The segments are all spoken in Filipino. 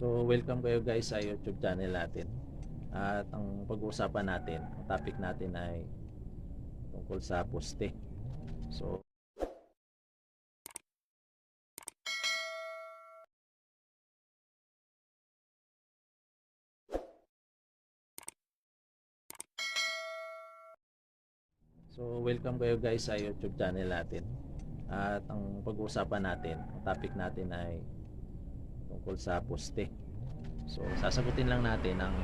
So, welcome kayo guys sa YouTube channel natin. At ang pag-uusapan natin, ang topic natin ay tungkol sa poste. So, So, welcome kayo guys sa YouTube channel natin. At ang pag-uusapan natin, ang topic natin ay tungkol sa poste. So, sasagutin lang natin ang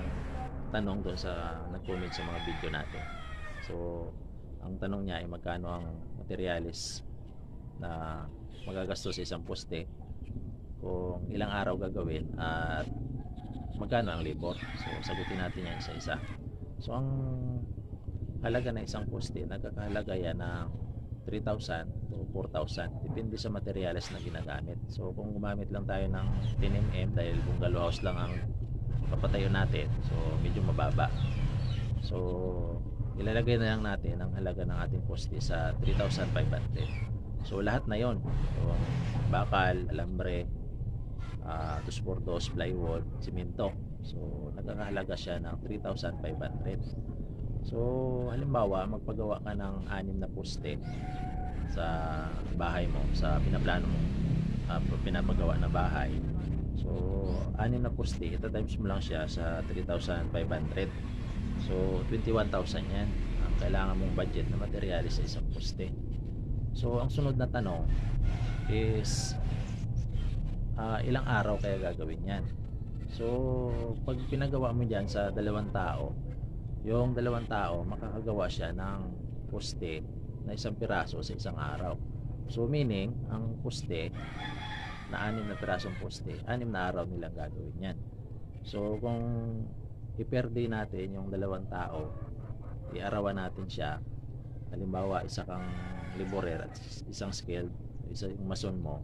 tanong doon sa nag-comment sa mga video natin. So, ang tanong niya ay magkano ang materialis na magagastos sa isang poste kung ilang araw gagawin at magkano ang labor. So, sagutin natin yan isa-isa. So, ang halaga ng isang poste, nagkakahalaga yan ng 3,000 to 4,000. Depende sa materials na ginagamit. So, kung gumamit lang tayo ng 10mm dahil bungalow house lang ang papatayo natin, so medyo mababa. So, ilalagay na lang natin ang halaga ng ating poste sa 3,500. So, lahat na yon Yung bakal, alambre, uh, 2x2, plywood, simento. So, nagkakahalaga siya ng 3,500. So, halimbawa, magpagawa ka ng anim na poste sa bahay mo, sa pinaplano mo, uh, pinapagawa na bahay. So, anim na poste, ito times mo lang siya sa 3,500. So, 21,000 yan ang kailangan mong budget na materialis sa isang poste. So, ang sunod na tanong is uh, ilang araw kaya gagawin yan? So, pag pinagawa mo dyan sa dalawang tao, yung dalawang tao makakagawa siya ng poste na isang piraso sa isang araw. So meaning ang poste na anim na pirasong poste anim na araw nilang gagawin yan. So kung i-per day natin yung dalawang tao iarawan natin siya. Halimbawa isa kang laborer at isang skilled isa yung mason mo.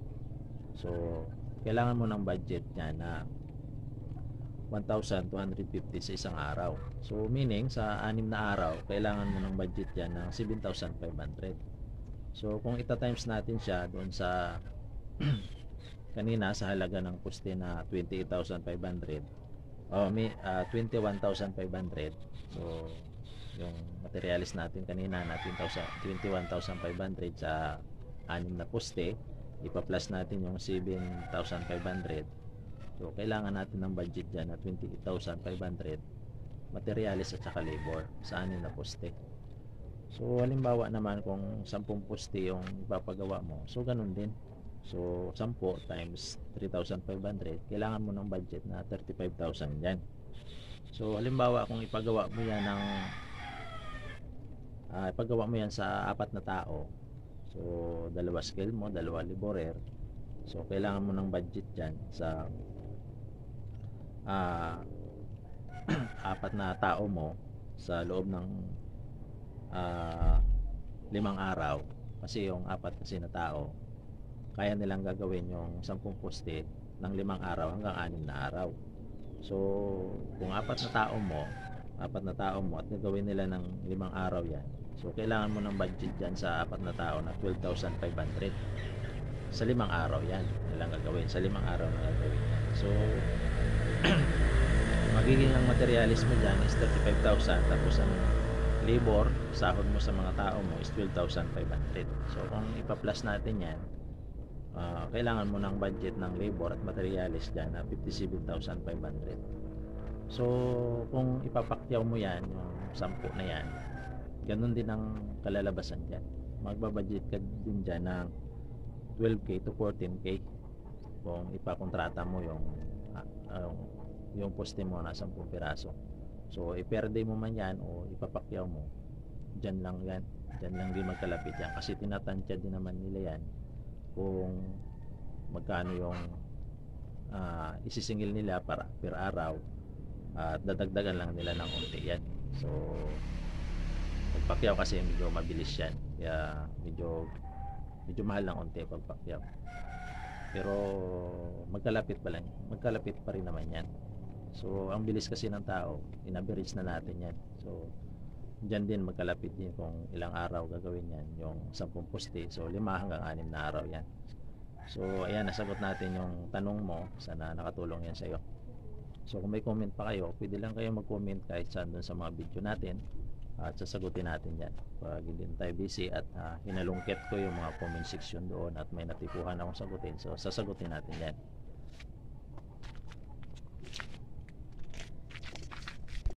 So kailangan mo ng budget niya na 1,250 sa isang araw. So meaning sa anim na araw, kailangan mo ng budget yan ng 7,500. So kung ita times natin siya doon sa kanina sa halaga ng poste na 28,500 oh, uh, 21,500 so yung materialis natin kanina na 21,500 sa anim na poste ipa-plus natin yung 7,500 So, kailangan natin ng budget dyan na 28,500 materialis at saka labor sa anin na poste. So, halimbawa naman kung 10 poste yung ipapagawa mo, so ganun din. So, 10 times 3,500, kailangan mo ng budget na 35,000 yan. So, halimbawa kung ipagawa mo yan ng uh, ipagawa mo yan sa apat na tao, so dalawa skill mo, dalawa laborer, so kailangan mo ng budget dyan sa uh, apat na tao mo sa loob ng uh, limang araw. Kasi yung apat kasi na tao kaya nilang gagawin yung sampung poste ng limang araw hanggang anim na araw. So kung apat na tao mo apat na tao mo at gagawin nila ng limang araw yan so kailangan mo ng budget dyan sa apat na tao na 12,500 sa limang araw yan nilang gagawin. Sa limang araw na gagawin yan. So magiging ang materialis mo dyan is 35,000 tapos ang labor sahod mo sa mga tao mo is 12,500 so kung ipa-plus natin yan uh, kailangan mo ng budget ng labor at materialis dyan na 57,500 so kung ipapakyaw mo yan yung 10 na yan ganun din ang kalalabasan dyan. Magbabudget ka din dyan ng 12k to 14k kung ipakontrata mo yung uh, yung poste mo na 10 piraso. So i-per day mo man yan o ipapakyaw mo dyan lang yan. Dyan lang din magkalapit yan. Kasi tinatantya din naman nila yan kung magkano yung uh, isisingil nila para per araw. At uh, dadagdagan lang nila ng unti yan. So pagpakyaw kasi medyo mabilis yan. Kaya medyo medyo mahal ng unti pagpakyaw pero magkalapit pa lang magkalapit pa rin naman yan. So ang bilis kasi ng tao inaverage na natin yan. So dyan din magkalapit din kung ilang araw gagawin yan yung 10 poste so 5 hanggang 6 na araw yan. So ayan nasagot natin yung tanong mo. Sana nakatulong yan sa iyo So kung may comment pa kayo, pwede lang kayo mag-comment kahit saan dun sa mga video natin at sasagutin natin yan. Pag hindi na tayo busy at ah, hinalungket ko yung mga comment section doon at may natipuhan akong sagutin. So sasagutin natin yan